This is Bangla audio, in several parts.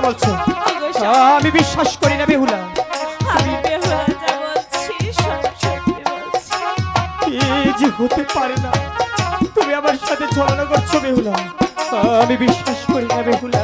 কথা বলছো? আমি বিশ্বাস করি না বেহুলা। যে হতে পারে না তুমি আমার সাথে ছড়ানো করছ বেহুলা। আমি বিশ্বাস করি না বেহুলা।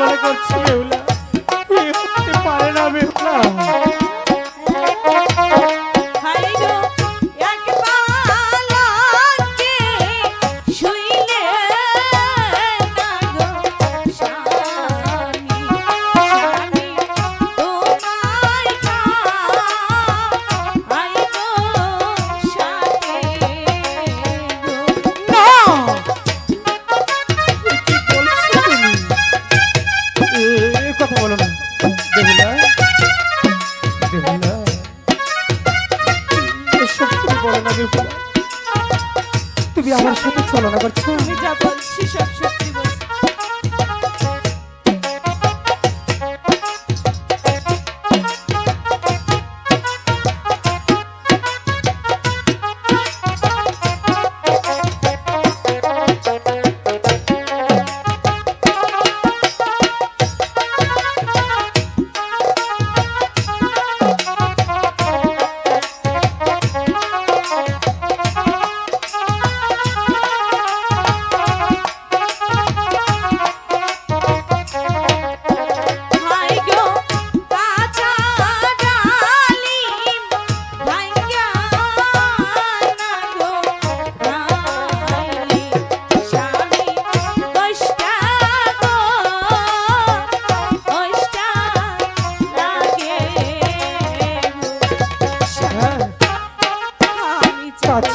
পালন করছি। তুমি আমার সাথে চলনা করছ আমি যা বলছি সব সত্যি।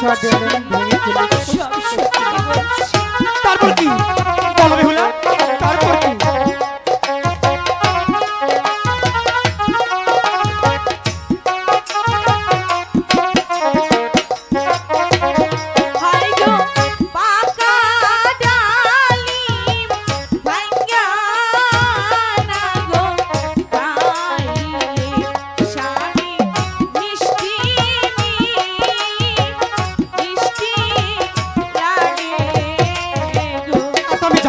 সব সত্যি বলছি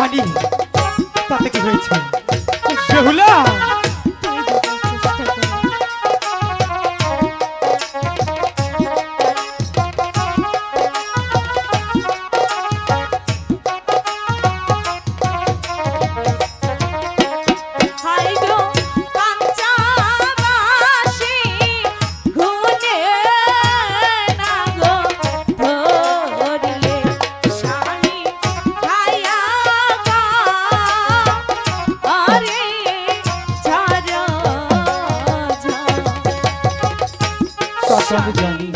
পানি। তাতে কি হয়েছে? Behula i'm a jungle.